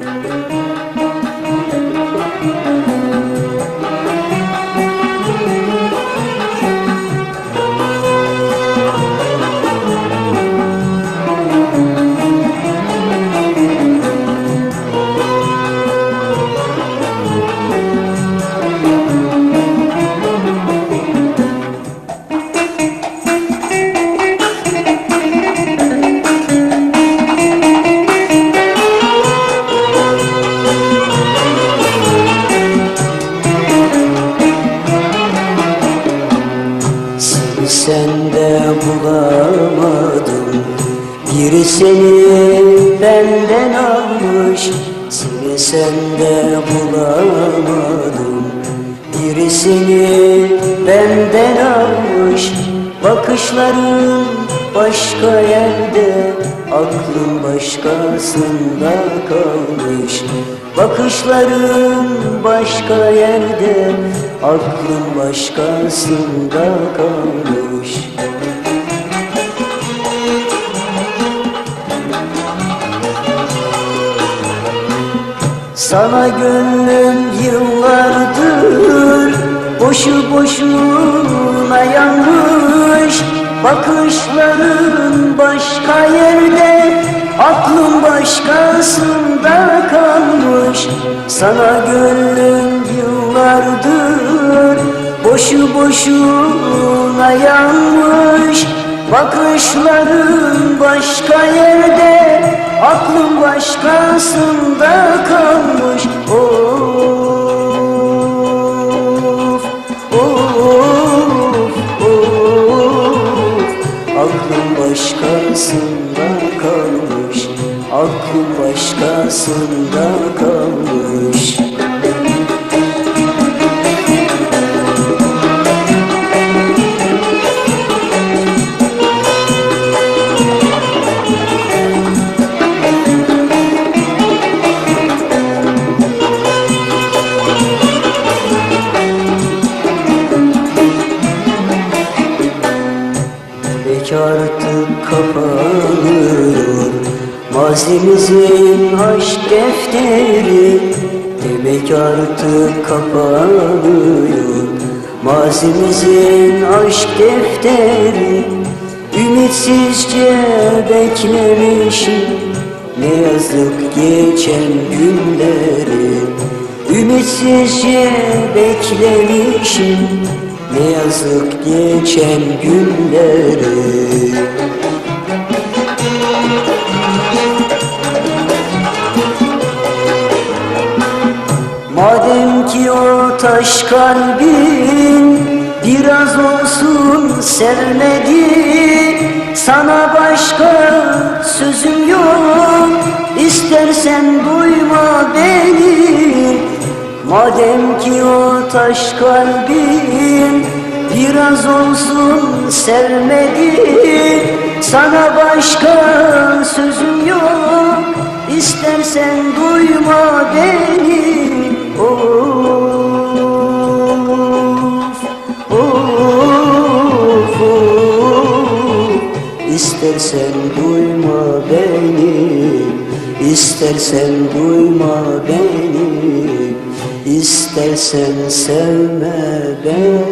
Seni sende bulamadım. Biri seni benden almış Seni sende bulamadım. Biri seni benden almış Bakışların başka yerde Aklın başkasında kalmış. Bakışların başka yerde Aklın başkasında kalmış Sana gönlüm yıllardır Boşu boşuna yanmış. Bakışların başka yerde Aklım başkasında kalmış. Sana gönlüm yıllardır Boşu boşuna yanmış Bakışların başka yerde Aklım başkasında kalmış. Of, of, of Aklım başkasında kalmış Aklım başkasında kalmış Belki artık kapanıyor Mazimizin aşk defteri Demek artık kapanıyor. Mazimizin aşk defteri Ümitsizce beklemişim. Ne yazık geçen günleri Ümitsizce beklemişim Ne yazık geçen günleri. Madem ki o taş kalbin biraz olsun sevmedi Sana başka sözüm yok. İstersen duyma beni. Madem ki o taş kalbin biraz olsun sevmedi Sana başka sözüm yok. İstersen duyma beni Of, of, of. İstersen duyma beni İstersen duyma beni İstersen sevme beni